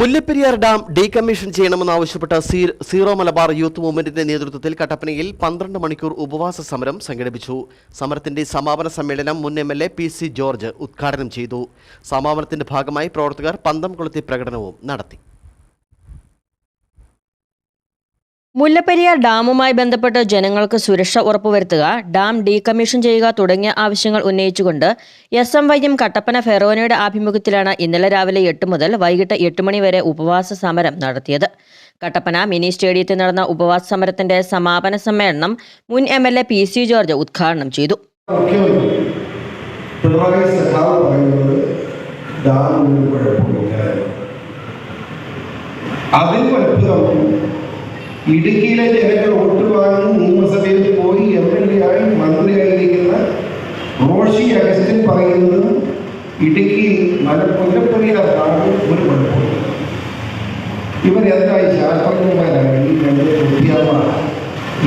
Mullaperiyar dam decommission ചെയ്യണമെന്നാവശ്യപ്പെട്ട zero Malabar youth മൂവ്മെന്റിന്റെ നേതൃത്വത്തിൽ കട്ടപ്പനയിൽ പന്ത്രണ്ട് മണിക്കൂർ ഉപവാസ സമരം സംഘടിപ്പിച്ചു. സമരത്തിന്റെ സമാപന സമ്മേളനം മുൻ M L A P C George ഉദ്ഘാടനം ചെയ്തു. സമാപനത്തിന്റെ ഭാഗമായി പ്രവർത്തകർ പന്തം കൊളുത്തി പ്രകടനവും നടത്തി. മുല്ലപ്പെരിയാർ ഡാമുമായി ബന്ധപ്പെട്ട് ജനങ്ങൾക്ക് സുരക്ഷ ഉറപ്പുവരുത്തുക ഡാം ഡീകമ്മീഷൻ ചെയ്യുക തുടങ്ങിയ ആവശ്യങ്ങൾ ഉന്നയിച്ചുകൊണ്ട് S M Y M Kattappana ഫെറോനയുടെ ആഭിമുഖ്യത്തിലാണ് ഇന്നലെ രാവിലെ എട്ട് മുതൽ വൈകിട്ട് എട്ട് മണി വരെ ഉപവാസ സമരം നടത്തിയത്. കട്ടപ്പന മിനി സ്റ്റേഡിയത്തിൽ നടന്ന ഉപവാസ സമരത്തിന്റെ സമാപന സമ്മേളനം മുൻ M L A P C George ഉദ്ഘാടനം ചെയ്തു. അതിന് ഇടുക്കിയിലെ ജനങ്ങൾ വോട്ട് വാങ്ങി നിയമസഭയിൽ പോയി എം എൽ എ ആയി മന്ത്രിയായിരിക്കുന്ന റോഷി അഗസ്റ്റിൻ പറയുന്നത് ഇടുക്കി മലപ്പുരപ്പുറയിലെ ഡാമിന് ഒരു കുഴപ്പമില്ല. ശാസ്ത്രജ്ഞന്മാരായി? രണ്ട് ബുദ്ധിയന്മാർ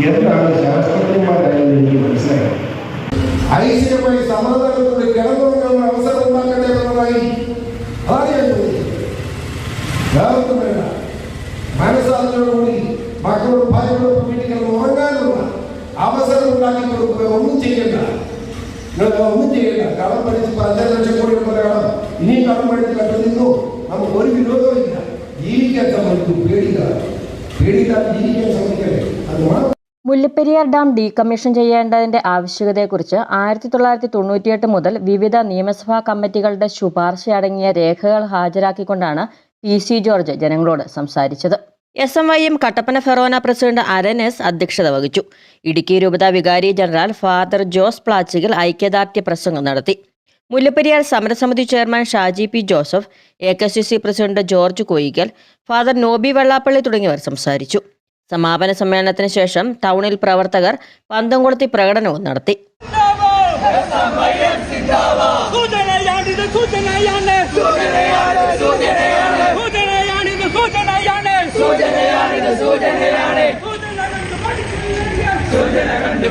എന്താണ് ശാസ്ത്രജ്ഞന്മാരായി എനിക്ക് മനസ്സിലായി ഐശ്വര്യമായി സമാധാനത്തോടെ കിടന്നുറങ്ങാനുള്ള അവസരം ഉണ്ടാക്കട്ടെ എന്നതായി അതാണ് മനസ്സാധനോടുകൂടി മക്കളോട് ഭാര്യയോടൊപ്പം വീട്ടിൽ കിടന്ന് ഉറങ്ങാനുള്ള അവസരം ഉണ്ടാക്കി കൊടുക്കുക ഒന്നും ചെയ്യണ്ട. ഒന്നും ചെയ്യണ്ട. കടം പഠിച്ച് അഞ്ചര ലക്ഷം കോടി രൂപ കടം. ഇനിയും കടം പഠിച്ച് കണ്ടു നമുക്ക് ഒരു വിരോധമില്ല ജീവിക്കാൻ സമ്മതിക്കും. പേടിക്കാതെ പേടിക്കാതെ ജീവിക്കാൻ സമ്മതിക്കട്ടെ അത് മുല്ലപ്പെരിയാർ ഡാം ഡീകമ്മീഷൻ ചെയ്യേണ്ടതിന്റെ ആവശ്യകതയെക്കുറിച്ച് ആയിരത്തി തൊള്ളായിരത്തി തൊണ്ണൂറ്റിയെട്ട് മുതൽ വിവിധ നിയമസഭാ കമ്മിറ്റികളുടെ ശുപാർശ അടങ്ങിയ രേഖകൾ ഹാജരാക്കിക്കൊണ്ടാണ് പി സി ജോർജ് ജനങ്ങളോട് സംസാരിച്ചത്. S M Y M Kattappana forane president Aran S അധ്യക്ഷത വഹിച്ചു. ഇടുക്കി രൂപത വികാരി ജനറൽ ഫാദർ ജോസ് പ്ലാച്ചികൽ ഐക്യദാർഢ്യ പ്രസംഗം നടത്തി. മുല്ലപ്പെരിയാർ സമരസമിതി chairman Shaji P Joseph A K C C president George Koickal father Noby Vellappally തുടങ്ങിയവർ സംസാരിച്ചു. സമാപന സമ്മേളനത്തിന് ശേഷം ടൗണിൽ പ്രവർത്തകർ പന്തം കൊളുത്തി പ്രകടനവും നടത്തി.